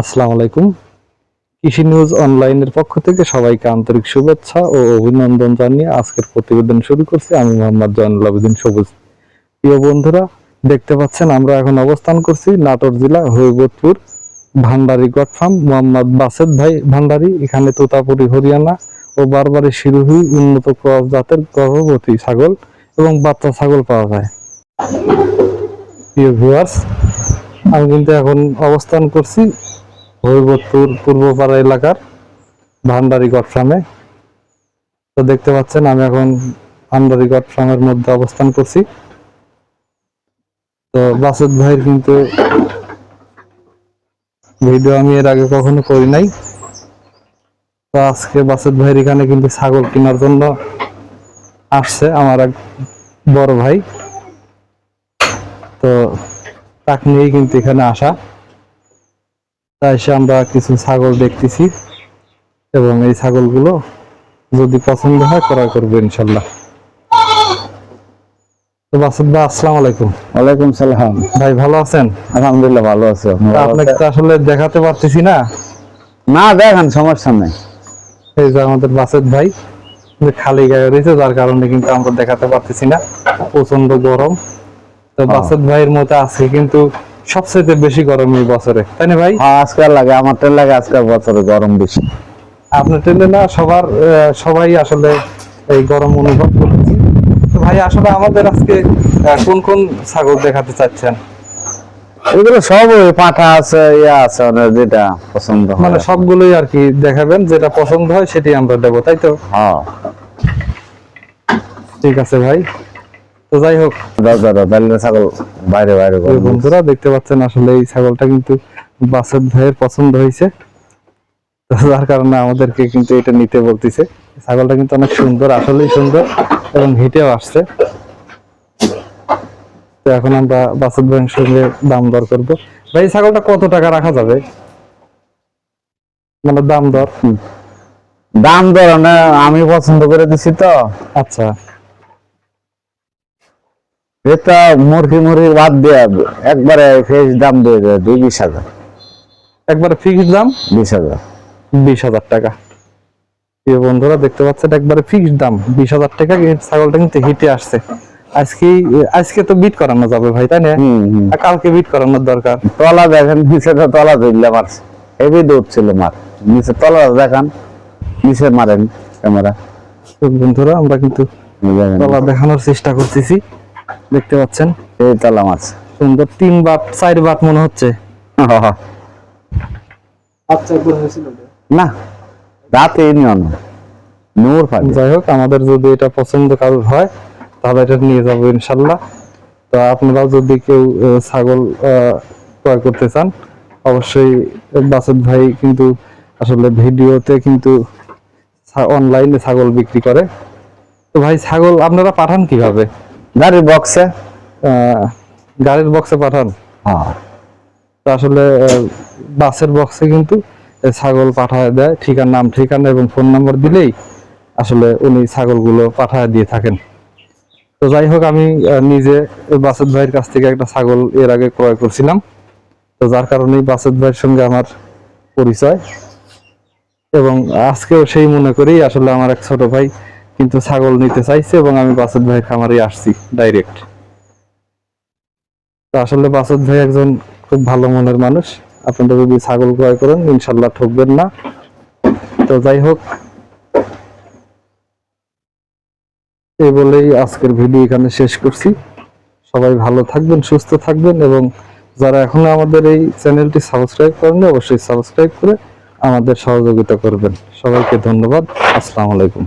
আসসালামু আলাইকুম। কৃষি নিউজ অনলাইনের পক্ষ থেকে সবাইকে আন্তরিক শুভেচ্ছা ও অভিনন্দন জানিয়ে আজকের প্রতিবেদন শুরু করছি। আমি মোহাম্মদ জয়নুল আবেদিন সবুজ। প্রিয় বন্ধুরা, দেখতে পাচ্ছেন আমরা এখন অবস্থান করছি নাটোর জেলা হৈবতপুর ভান্ডারি গট ফার্ম। মোহাম্মদ বাসেদ ভাই ভান্ডারি, এখানে তোতাপুরি, হরিয়ানা ও বারবারি শিরোহী উন্নত ক্রস জাতের গর্ভবতী ছাগল এবং বাচ্চা ছাগল পাওয়া যায়। প্রিয় ভিউয়ার্স আমি কিন্তু এখন অবস্থান করছি হৈবতপুর পূর্বপাড়া এলাকার ভান্ডারি গট ফার্মে। তো দেখতে পাচ্ছেন, আমি এখন ভান্ডারি গট ফার্মের মধ্যে অবস্থান করছি। তো বাসুদ ভাইয়ের কিন্তু ভিডিও আমি এর আগে কখনো করি নাই। তো আজকে বাসুদ ভাইয়ের এখানে কিন্তু ছাগল কেনার জন্য আসছে আমার এক বড় ভাই। তো তাকে নিয়েই কিন্তু এখানে আসা। এসে আমরা কিছু ছাগল দেখতেছি এবং এই ছাগলগুলো যদি পছন্দ হয় ক্রয় করব ইনশাল্লাহ। তো বাসুদ ভাই আসসালামু আলাইকুম। ওয়ালাইকুম সালাম। ভাই ভালো আছেন? আলহামদুলিল্লাহ ভালো আছো আপনাকে তো আসলে দেখাতে পারতেছি না। না দেখেন সমস্যা নেই। এই যে আমাদের বাসেদ ভাই যে খালি গায়ে রয়েছে যার কারণে কিন্তু আমরা দেখাতে পারতেছি না। প্রচণ্ড গরম। তো বাসেদ ভাইয়ের মতে আছে কিন্তু সবচেয়ে বেশি গরম এই বছরে তাই না ভাই? হ্যাঁ আজকাল লাগে আমার তেল লাগে আজকাল বছরে গরম বেশি। আপনার টেলে না সবার সবাই আসলে এই গরম অনুভব করতেছি। তো ভাই আসলে আমাদের আজকে কোন কোন ছাগল দেখাতে চাচ্ছেন? এগুলো সব পাঠা আছে ইয়া আছে যেটা পছন্দ মানে সবগুলোই আর কি দেখাবেন যেটা পছন্দ হয় সেটাই আমরা দেবো তাই তো? হ্যাঁ। ঠিক আছে ভাই। তো যাই হোক। ছাগল বাইরে বাইরে বন্ধুরা দেখতে পাচ্ছেন আসলে এই ছাগলটা কিন্তু বাসের ভাইয়ের পছন্দ হয়েছে। যার কারণে আমাদেরকে কিন্তু এটা নিতে বলতেছে। ছাগলটা কিন্তু অনেক সুন্দর আসলেই সুন্দর এবং হিটেও আসছে। তো এখন আমরা বাসের ভাইয়ের সঙ্গে দাম দর করব। ভাই এই ছাগলটা কত টাকা রাখা যাবে? মানে দাম দর? দাম দর না আমি পছন্দ করে দিছি তো। আচ্ছা। এটা মুরগি মুরগি বাদ দিয়ে একবারে ফ্রেশ দাম দিয়ে দেয় দুই বিশ হাজার। একবারে ফিক্সড দাম? বিশ হাজার। বিশ হাজার টাকা। প্রিয় বন্ধুরা দেখতে পাচ্ছেন একবারে ফিক্সড দাম। বিশ হাজার টাকা ছাগলটা কিন্তু হিটে আসছে। আজকে আজকে তো বিট করানো যাবে ভাই তাই না? কালকে বিট করানোর দরকার। তলা দেখেন নিচে তো তলা ধরলে মারছে হেভি দুধ ছিল মার। নিচে তলা দেখান নিচে মারেন ক্যামেরা বন্ধুরা আমরা কিন্তু তলা দেখানোর চেষ্টা করতেছি। দেখতে পাচ্ছেন? এই তলা মারছে সুন্দর তিন বাট চার বাট মনে হচ্ছে। না রাতে নিয়ন নূর পাবে যাই হোক আমাদের যদি এটা পছন্দ কারোর হয় তাহলে এটা নিয়ে যাব ইনশাল্লাহ। তো আপনারাও যদি কেউ ছাগল আহ, ক্রয় করতে চান অবশ্যই বাসুদ ভাই কিন্তু আসলে ভিডিওতে কিন্তু অনলাইনে ছাগল বিক্রি করে। তো ভাই ছাগল আপনারা পাঠান কীভাবে? গাড়ির বক্সে গাড়ির বক্সে পাঠান। হ্যাঁ। তো আসলে বাসের বক্সে কিন্তু ছাগল পাঠায় দেয় ঠিকানা নাম ঠিকানা এবং ফোন নাম্বার দিলেই আসলে উনি ছাগলগুলো পাঠায় দিয়ে থাকেন। তো যাই হোক আমি নিজে বাসেদ ভাইয়ের কাছ থেকে একটা ছাগল এর আগে ক্রয় করছিলাম। তো যার কারণেই বাসেদ ভাইয়ের সঙ্গে আমার পরিচয়। এবং আজকেও সেই মনে করেই আসলে আমার এক ছোট ভাই কিন্তু ছাগল নিতে চাইছে এবং আমি বাসেদ ভাইয়ের খামারে আসছি ডাইরেক্ট তো আসলে বাসুদ ভাই একজন খুব ভালো মনের মানুষ। আপনারা যদি ছাগল ক্রয় করেন, ইনশাল্লাহ ঠকবেন না। তো যাই হোক এই বলেই আজকের ভিডিও এখানে শেষ করছি। সবাই ভালো থাকবেন, সুস্থ থাকবেন এবং যারা এখনও আমাদের এই চ্যানেলটি সাবস্ক্রাইব করেন অবশ্যই সাবস্ক্রাইব করে আমাদের সহযোগিতা করবেন। সবাইকে ধন্যবাদ। আসসালামু আলাইকুম।